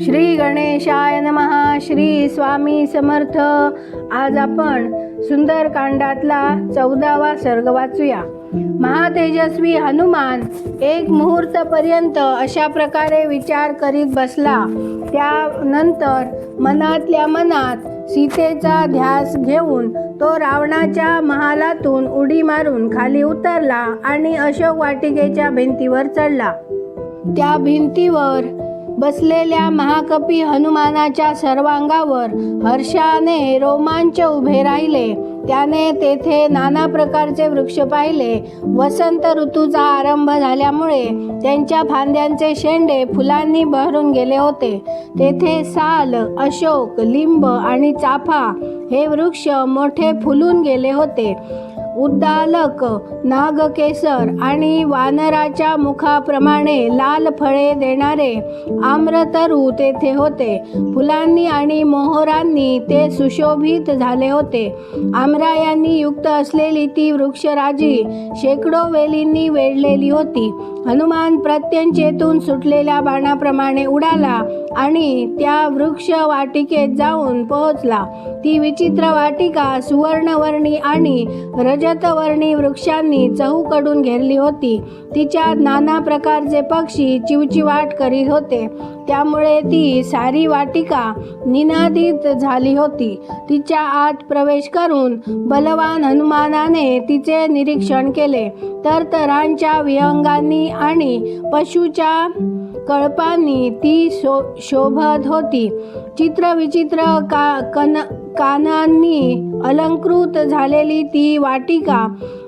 श्री गणेशाय नमः. श्री स्वामी समर्थ. आज आपण सुंदरकांडातला चौदावा सर्ग वाचूया. महातेजस्वी हनुमान एक मुहूर्तपर्यंत अशा प्रकारे विचार करीत बसला. त्यानंतर मनातल्या मनात सीतेचा ध्यास घेऊन तो रावणाच्या महालातून उडी मारून खाली उतरला आणि अशोक वाटिकेच्या भिंतीवर चढला. त्या भिंतीवर बसलेल्या महाकपी हनुमानाच्या सर्वांगावर हर्षाने रोमांच उभे राहिले. त्याने तेथे नाना प्रकारचे वृक्ष पाहिले. वसंत ऋतूचा आरंभ झाल्यामुळे त्यांच्या फांद्यांचे शेंडे फुलांनी बहरून गेले होते. तेथे साल अशोक लिंब आणि चाफा हे वृक्ष मोठे फुलून गेले होते. उद्दालक नागकेसर आणि वानराच्या मुखाप्रमाणे लाल फळे देणारे आम्रतरू तेथे होते. फुलांनी आणि मोहरांनी ते सुशोभित झाले होते. आमरायांनी युक्त असलेली ती वृक्षराजी शेकडो वेलींनी वेढलेली होती. हनुमान प्रत्यंचेतून सुटलेल्या बाणाप्रमाणे उडाला आणि त्या वृक्ष वाटिकेत जाऊन पोहोचला. ती विचित्र वाटिका सुवर्णवर्णी आणि रजतवर्णी वृक्षांनी चहूकडून घेरली होती. तिच्यात नाना प्रकारचे पक्षी चिवचिवाट करीत होते. त्यामुळे ती सारी वाटिका निनादित झाली होती. तिच्या आत प्रवेश करून बलवान हनुमानाने तिचे निरीक्षण केले. तर तरांच्या विहंगांनी आणि पशुच्या कळपांनी ती शो शोभत होती. चित्रविचित्र का कन कानांनी अलंकृत झालेली ती वाटिका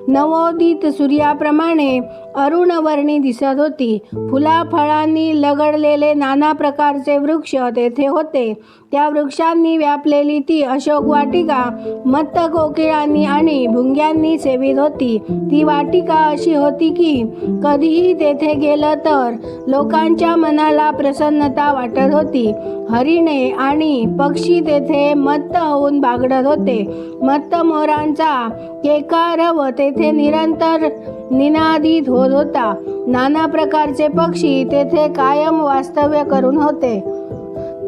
नवोदित सूर्याप्रमाणे अरुणवर्णी दिसत होती. फुलाफळांनी लगडलेले नाना प्रकारचे वृक्ष तेथे होते. त्या वृक्षांनी व्यापलेली ती अशोक वाटिका मत्त कोकिळांनी आणि भुंग्यांनी सेवित होती. ती वाटिका अशी होती की कधीही तेथे गेलं तर लोकांच्या मनाला प्रसन्नता वाटत होती. हरिणे आणि पक्षी तेथे मत्त होऊन बागडत होते. मत्त मोरांचा केकारव तेथे निरंतर निनादित होत होता. नाना प्रकारचे पक्षी तेथे कायम वास्तव्य करून होते.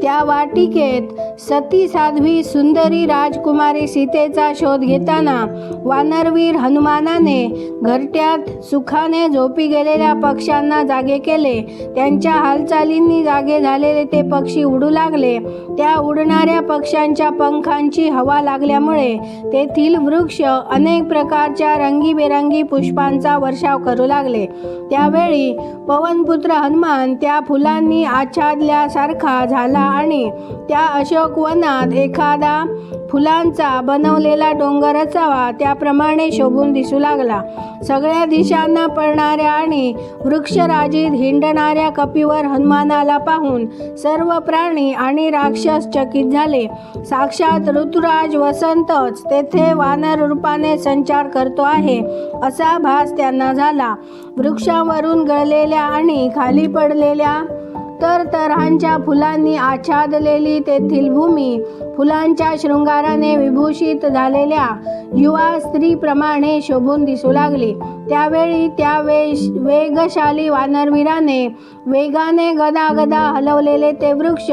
त्या वाटिकेत सती साध्वी सुंदरी राजकुमारी सीतेचा शोध घेताना वानरवीर हनुमानाने घरट्यात सुखाने झोपी गेलेल्या पक्ष्यांना जागे केले. त्यांच्या हालचालींनी जागे झालेले ते पक्षी उडू लागले. त्या उडणाऱ्या पक्ष्यांच्या पंखांची हवा लागल्यामुळे तेथील वृक्ष अनेक प्रकारच्या रंगीबेरंगी पुष्पांचा वर्षाव करू लागले. त्यावेळी पवनपुत्र हनुमान त्या फुलांनी आच्छादल्यासारखा झाला आणि त्या अशोकवनात एखादा फुलांचा बनवलेला डोंगर असावा त्याप्रमाणे शोभून दिसू लागला. सगळ्या दिशांना पडणाऱ्या आणि वृक्षराजीत हिंडणाऱ्या कपीवर हनुमानाला पाहून सर्व प्राणी आणि राक्षस चकित झाले. साक्षात ऋतुराज वसंतच तेथे वानर रूपाने संचार करतो आहे असा भास त्यांना झाला. वृक्षावरून गळलेल्या आणि खाली पडलेल्या तर तऱ्हांच्या फुलांनी आच्छादलेली तेथील भूमी फुलांच्या शृंगाराने विभूषित झालेल्या युवा स्त्रीप्रमाणे शोभून दिसू लागली. त्यावेळी त्या वेश वेगशाली वानरवीराने वेगाने गदा गदा हलवलेले ते वृक्ष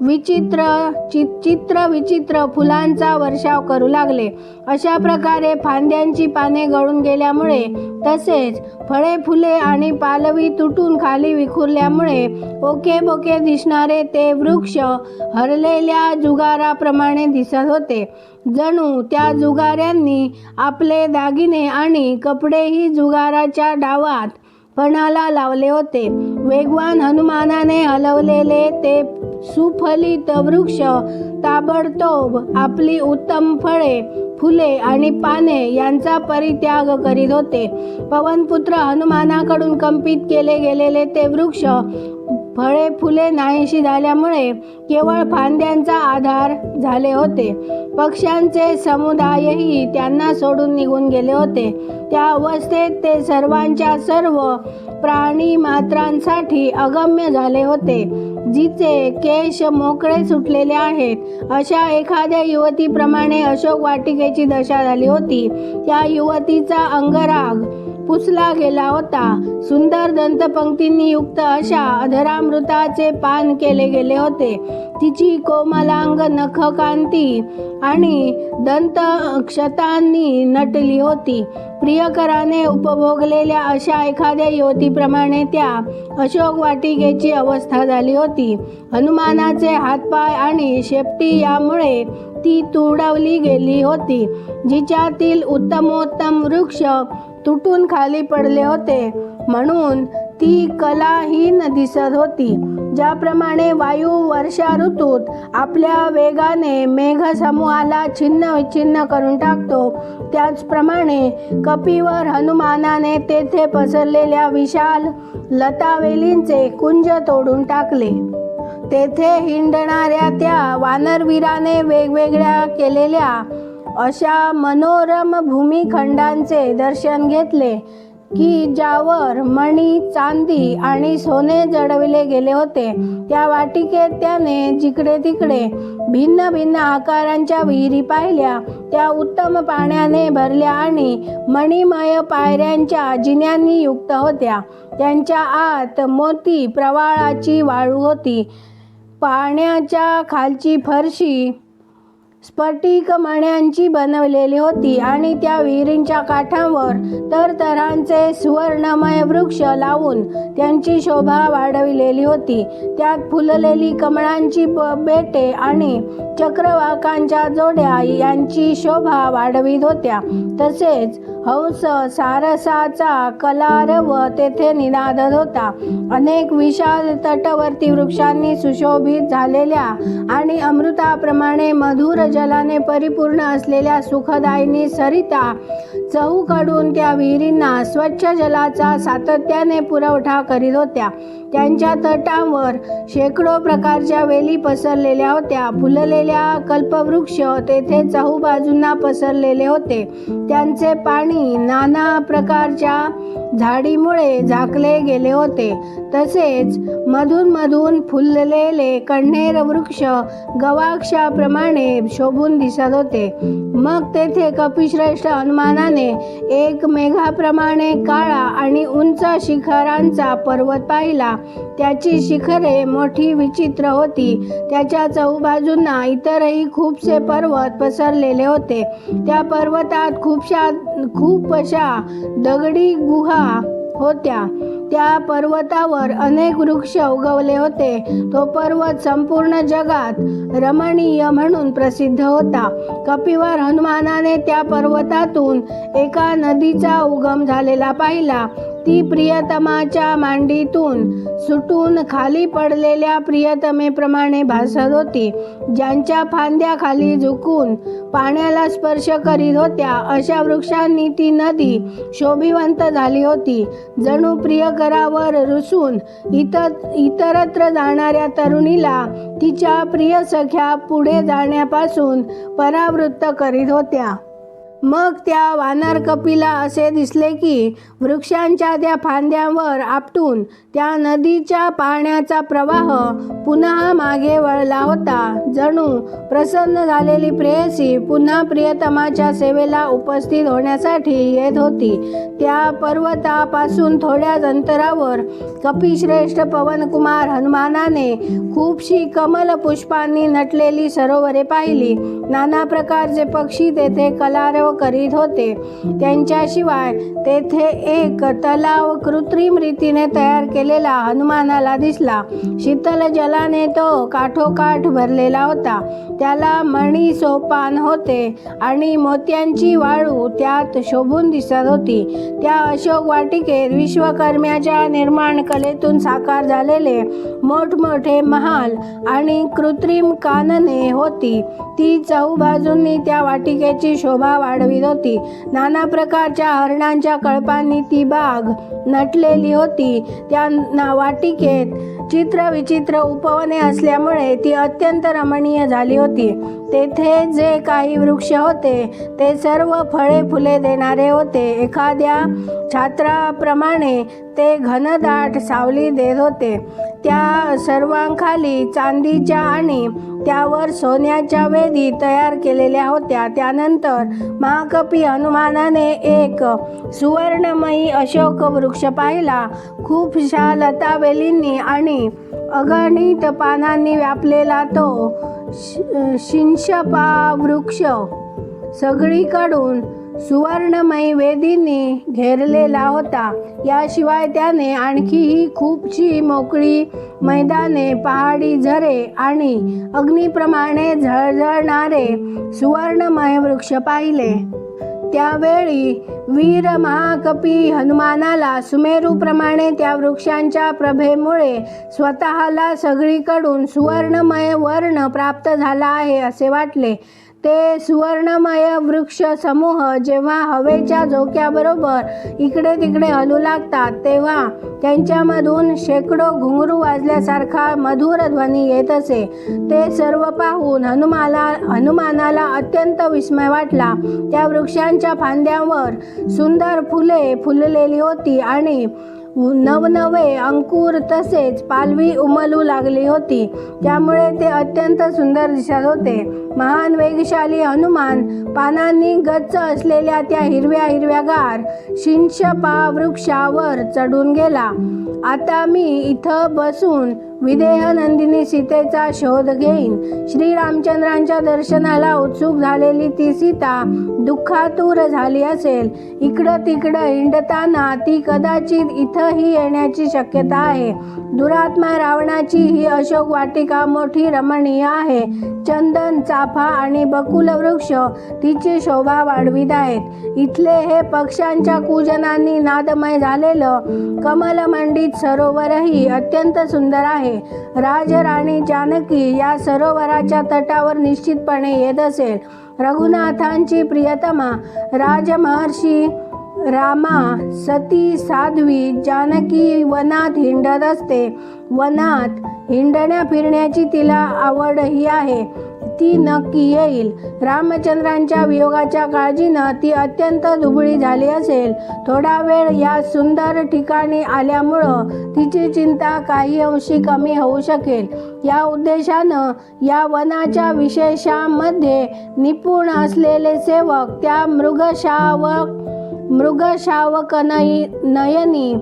विचित्र चि चित्र विचित्र फुलांचा वर्षाव करू लागले. अशा प्रकारे फांद्यांची पाने गळून गेल्यामुळे तसेच फळे फुले आणि पालवी तुटून खाली विखुरल्यामुळे ओके बोके दिसणारे ते वृक्ष हरलेल्या जुगाराप्रमाणे दिसत होते. जणू त्या जुगाऱ्यांनी आपले दागिने आणि कपडेही जुगाराच्या डावात पणाला लावले होते. वेगवान हनुमानाने हलवलेले ते सुफलित वृक्ष ताबडतोब आपली उत्तम फळे फुले आणि पाने यांचा परित्याग करीत होते. पवनपुत्र हनुमानाकडून कंपित केले गेलेले ते वृक्ष फळे फुले नाहीशी झाल्यामुळे केवळ फांद्यांचा आधार झाले होते. पक्ष्यांचे समुदायही त्यांना सोडून निघून गेले होते. त्या अवस्थेत ते सर्वांच्या सर्व प्राणी मात्रांसाठी अगम्य झाले होते जिचे केश मोकळे सुटलेले आहेत. अशा एखाद्या युवतीप्रमाणे अशोक वाटिकेची दशा झाली होती. त्या युवतीचा अंगराग पुसला गेला होता. सुंदर दंतपंक्तींनी युक्त अशा अधरामृताचे पान केले गेले होते. तिची कोमलांग नखकांती आणि दंत क्षतांनी नटली होती. प्रियकराने उपभोगलेल्या अशा एखाद्या युवतीप्रमाणे त्या अशोक वाटिकेची अवस्था झाली होती. हनुमानाचे हातपाय आणि शेपटी यामुळे ती तुडवली गेली होती. जिच्यातील उत्तमोत्तम वृक्ष तुटून खाली पडले होते. म्हणून ती कलाहीन दिसत होती. ज्याप्रमाणे वायू वर्षा ऋतूत आपल्या वेगाने मेघसमूहाला छिन्न विच्छिन्न करून टाकतो त्याचप्रमाणे कपिवर हनुमानाने तेथे पसरलेल्या विशाल लतावेलींचे कुंज तोडून टाकले. तेथे हिंडणाऱ्या त्या वानरवीराने वेगवेगळ्या केलेल्या अशा मनोरम भूमिखंडांचे दर्शन घेतले की ज्यावर मणी चांदी आणि सोने जडविले गेले होते. त्या वाटिकेत त्याने जिकडे तिकडे भिन्न भिन्न आकारांच्या विहिरी पाहिल्या. त्या उत्तम पाण्याने भरल्या आणि मणिमय पायऱ्यांच्या जिन्यांनी युक्त होत्या. त्यांच्या आत मोती प्रवाळाची वाळू होती. पाण्याच्या खालची फरशी स्फटिक मण्यांची बनवलेली होती आणि त्या विहिरींच्या काठांवर तरांचे सुवर्णमय वृक्ष लावून त्यांची शोभा वाढविलेली होती. त्यात फुललेली कमळांची बेटे आणि चक्रवाकांच्या जोड्या यांची शोभा वाढवित होत्या. तसेच हंस सारसाचा कलारव तेथे निनादत होता. अनेक विशाल तटवर्ती वृक्षांनी सुशोभित झालेल्या आणि अमृताप्रमाणे मधुर जलाने परिपूर्ण असलेल्या सुखदायिनी सरिता चहूकडून त्या विहिरींना स्वच्छ जलाचा सातत्याने पुरवठा करीत होत्या. त्यांच्या तटांवर शेकडो प्रकारच्या वेली पसरलेल्या होत्या. फुललेल्या कल्पवृक्ष तेथे चहूबाजूंना पसरलेले होते. त्यांचे पाणी नाना प्रकारच्या झाडीमुळे झाकले गेले होते. तसेच मधून मधून फुललेले कण्हेर वृक्ष गवाक्षाप्रमाणे शोभून दिसत होते. मग तेथे कपिश्रेष्ठ हनुमानाने एक मेघाप्रमाणे काळा आणि उंच शिखरांचा पर्वत पाहिला. त्याची शिखरे मोठी विचित्र होती. त्याच्या चौबाजूंना इतरही खूपसे पर्वत पसरलेले होते. त्या पर्वतात खूपशा खूप अशा दगडी गुहा होत्या. त्या पर्वतावर अनेक वृक्ष उगवले होते. तो पर्वत संपूर्ण जगात रमणीय म्हणून प्रसिद्ध होता. कपिवर हनुमानाने त्या पर्वतातून एका नदीचा उगम झालेला पाहिला. ती प्रियतमाच्या मांडीतून सुटून खाली पडलेल्या प्रियतमेप्रमाणे भासत होती. ज्यांच्या फांद्या खाली झुकून पाण्याला स्पर्श करीत होत्या अशा वृक्षांनी ती नदी शोभिवंत झाली होती. जणू प्रियकरावर रुसून इतर इतरत्र जाणाऱ्या तरुणीला तिच्या प्रिय सख्या पुढे जाण्यापासून परावृत्त करीत होत्या. मग त्या वानर कपिला असे दिसले की वृक्षांच्या त्या फांद्यांवर आपटून त्या नदीच्या पाण्याचा प्रवाह पुन्हा मागे वळला होता. जणू प्रसन्न झालेली प्रेयसी पुन्हा प्रियतमाच्या सेवेला उपस्थित होण्यासाठी येत होती. त्या पर्वतापासून थोड्याच अंतरावर कपिश्रेष्ठ पवनकुमार हनुमानाने खूपशी कमल पुष्पांनी नटलेली सरोवरे पाहिली. नाना प्रकारचे पक्षी तेथे कलारव करीत होते. त्यांच्याशिवाय तेथे एक तलाव कृत्रिम रीतीने तयार केलेला हनुमानाला दिसला. शीतल जलाने तो काठोकाठ भरलेला होता. त्याला मणी सोपान होते आणि मोत्यांची वाळू त्यात शोभून दिसत होती. त्या अशोक वाटिकेत विश्वकर्म्याच्या निर्माण कलेतून साकार झालेले मोठमोठे महाल आणि कृत्रिम कानने होती. ती चहूबाजूंनी त्या वाटिकेची शोभा वाढवीत होती. नाना प्रकारच्या हरणांच्या कळपांनी ती बाग नटलेली होती. त्या ना वाटिकेत चित्र विचित्र उपवने असल्यामुळे ती अत्यंत रमणीय झाली होती. तेथे जे काही वृक्ष होते ते सर्व फळे फुले देणारे होते. एखाद्या छात्राप्रमाणे ते घनदाट सावली देत होते. त्या सर्वांखाली चांदीच्या आणि त्यावर सोन्याच्या वेदी तयार केलेल्या होत्या. त्यानंतर महाकपी हनुमानाने एक सुवर्णमयी अशोक वृक्ष पाहिला. खूपशा लतावेलींनी आणि अगणित पानांनी व्यापलेला तो शि- शिंशपा वृक्ष. सगळीकडून सुवर्णमयी वेदींनी घेरलेला होता. याशिवाय त्याने आणखीही खूपशी मोकळी मैदाने पहाडी झरे आणि अग्निप्रमाणे झळझळणारे सुवर्णमय वृक्ष पाहिले. त्यावेळी वीर महाकपी हनुमानाला सुमेरूप्रमाणे त्या वृक्षांच्या प्रभेमुळे स्वतःला सगळीकडून सुवर्णमय वर्ण प्राप्त झाला आहे असे वाटले. ते सुवर्णमय वृक्ष समूह जेव्हा हवेच्या झोक्याबरोबर इकडे तिकडे हलू लागतात तेव्हा त्यांच्यामधून शेकडो घुंगरू वाजल्यासारखा मधुर ध्वनी येत असे. ते सर्व पाहून हनुमाला हनुमानाला अत्यंत विस्मय वाटला. त्या वृक्षांच्या फांद्यांवर सुंदर फुले फुललेली होती आणि नवनवे अंकुर तसेच पालवी उमलू लागली होती. त्यामुळे ते अत्यंत सुंदर दिसत होते. महान वेगशाली हनुमान पानांनी गच्च असलेल्या त्या हिरव्या हिरव्यागार शिंशपा वृक्षावर चढून गेला. आता मी इथं बसून विदेह नंदिनी सीतेचा शोध घेईन. श्रीरामचंद्रांच्या दर्शनाला उत्सुक झालेली ती सीता दुःखातूर झाली असेल. इकडं तिकडं हिंडताना ती कदाचित इथंही येण्याची शक्यता आहे. दुरात्मा रावणाची ही अशोक वाटिका मोठी रमणीय आहे. चंदन चाफा आणि बकुल वृक्ष तिची शोभा वाढवित आहेत. इथले हे पक्ष्यांच्या कुजनांनी नादमय झालेलं कमलमंडित सरोवरही अत्यंत सुंदर आहे. राजराणी जानकी या सरोवराच्या तटावर निश्चितपणे येत असेल. रघुनाथांची प्रियतमा राजमहर्षी रामा सती साध्वी जानकी वनात हिंडत असते. वनात हिंडण्या फिरण्याची तिला आवडही आहे. ती नक्की येईल. रामचंद्रांच्या वियोगाच्या काळजीनं ती अत्यंत दुबळी झाली असेल. थोडा वेळ या सुंदर ठिकाणी आल्यामुळं तिची चिंता काही अंशी कमी होऊ शकेल. या उद्देशानं या वनाच्या विशेषामध्ये निपुण असलेले सेवक त्या मृगशावक मृगशावकनयी नयनी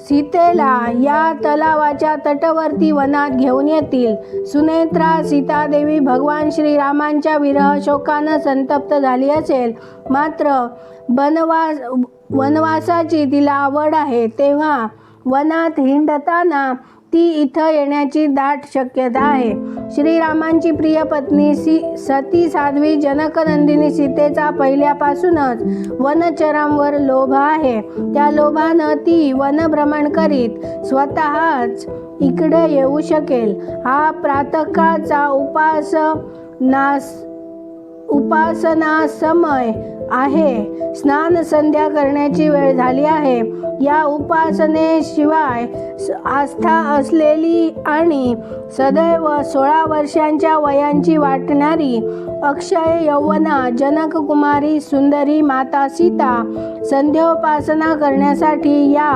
सीतेला या तलावाच्या तटवर्ती वनात घेऊन येतील. सुनेत्रा सीतादेवी भगवान श्रीरामांच्या विरह शोकानं संतप्त झाली असेल. मात्र वनवास वनवासाची तिला आवड आहे तेव्हा वनात हिंडताना ती इथं येण्याची दाट शक्यता आहे. श्रीरामांची प्रिय पत्नी सी सती साध्वी जनकनंदिनी सीतेचा पहिल्यापासूनच वनचरांवर लोभ आहे. त्या लोभानं ती वनभ्रमण करीत स्वतःच इकडे येऊ शकेल. हा प्रातकाचा उपास नास उपासना समय आहे. स्नान संध्या करण्याची वेळ झाली आहे. या उपासनेशिवाय आस्था असलेली आणि सदैव सोळा वर्षांच्या वयांची वाटणारी अक्षय यौवना जनककुमारी सुंदरी माता सीता संध्योपासना करण्यासाठी या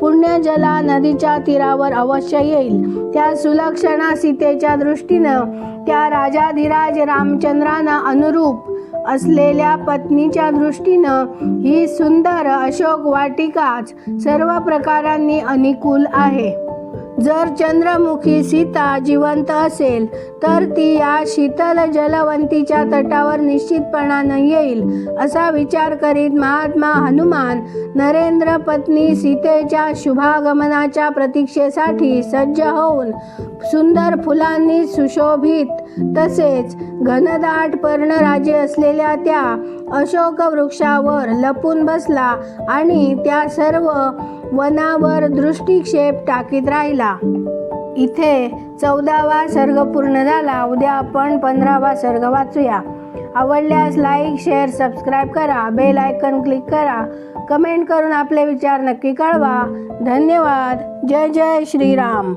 पुण्यजला नदीच्या तीरावर अवश्य येईल. त्या सुलक्षणा सीतेच्या दृष्टीनं त्या राजाधिराज रामचंद्रांना अनुरूप असलेल्या पत्नीच्या दृष्टीनं ही सुंदर अशोक वाटिकाच सर्व प्रकारांनी अनुकूल आहे. जर चंद्रमुखी सीता जिवंत असेल तर ती या शीतल जलवंतीच्या तटावर निश्चितपणानं येईल असा विचार करीत महात्मा हनुमान नरेंद्र पत्नी सीतेच्या शुभागमनाच्या प्रतीक्षेसाठी सज्ज होऊन सुंदर फुलांनी सुशोभित तसेच घनदाट पर्णराजे असलेल्या त्या अशोक वृक्षावर लपून बसला आणि त्या सर्व वनावर दृष्टिक्षेप टाकीत राहिला. इथे चौदावा सर्ग पूर्ण झाला. उद्या आपण पंधरावा सर्ग वाचूया. आवडल्यास लाईक शेअर सबस्क्राईब करा. बेल आयकन क्लिक करा. कमेंट करून आपले विचार नक्की कळवा. धन्यवाद. जय जय श्रीराम.